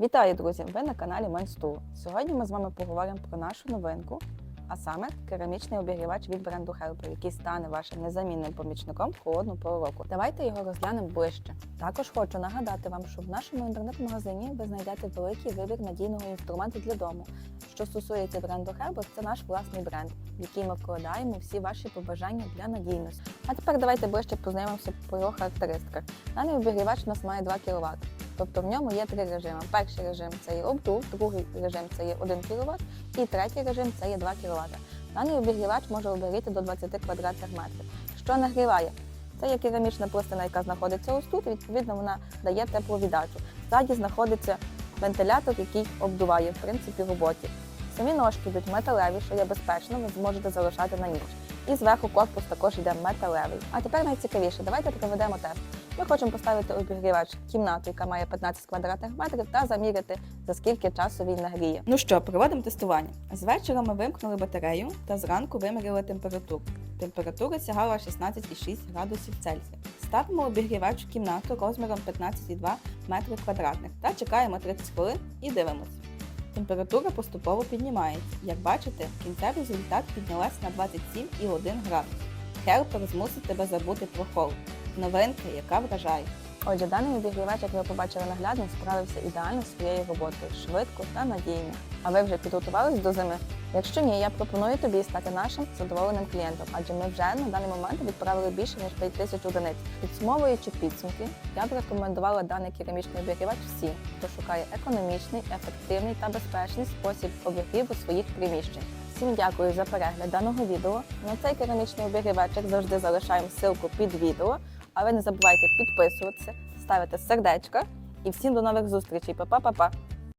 Вітаю, друзі! Ви на каналі Майнстул. Сьогодні ми з вами поговоримо про нашу новинку, а саме керамічний обігрівач від бренду Helper, який стане вашим незамінним помічником в холодну пору року. Давайте його розглянемо ближче. Також хочу нагадати вам, що в нашому інтернет-магазині ви знайдете великий вибір надійного інструменту для дому. Що стосується бренду Helper, це наш власний бренд, в який ми вкладаємо всі ваші побажання для надійності. А тепер давайте ближче познайомимося по його характеристиках. Даний обігрівач у нас має 2 кВт. Тобто в ньому є три режими. Перший режим це є обдув, другий режим це є 1 кВт, і третій режим це є 2 кВт. Даний обігрівач може обігріти до 20 квадратних метрів. Що нагріває? Це є керамічна пластина, яка знаходиться ось тут. Відповідно, вона дає тепловіддачу. Ззаді знаходиться вентилятор, який обдуває в принципі роботі. Самі ножки йдуть металеві, що є безпечно, ви зможете залишати на ніч. І зверху корпус також йде металевий. А тепер найцікавіше, давайте проведемо тест. Ми хочемо поставити обігрівач кімнату, яка має 15 квадратних метрів, та заміряти, за скільки часу він нагріє. Ну що, проводимо тестування. З вечора ми вимкнули батарею та зранку виміряли температуру. Температура сягала 16,6 градусів Цельсія. Ставимо обігрівач кімнату розміром 15,2 метри квадратних та чекаємо 30 хвилин і дивимося. Температура поступово піднімається. Як бачите, кінцевий результат піднялась на 27,1 градус. Хелпер змусить тебе забути про холод. Новинка, яка вражає. Отже, даний обігрівач, як ви побачили наглядно, справився ідеально зі своєю роботою, швидко та надійно. А ви вже підготувались до зими? Якщо ні, я пропоную тобі стати нашим задоволеним клієнтом, адже ми вже на даний момент відправили більше ніж 5 тисяч одиниць. Підсумовуючи підсумки, я б рекомендувала даний керамічний обігрівач всім, хто шукає економічний, ефективний та безпечний спосіб обігріву своїх приміщень. Всім дякую за перегляд даного відео. На цей керамічний обігрівач завжди залишаємо ссылку під відео. А ви не забувайте підписуватися, ставити сердечко і всім до нових зустрічей. Па-па-па-па!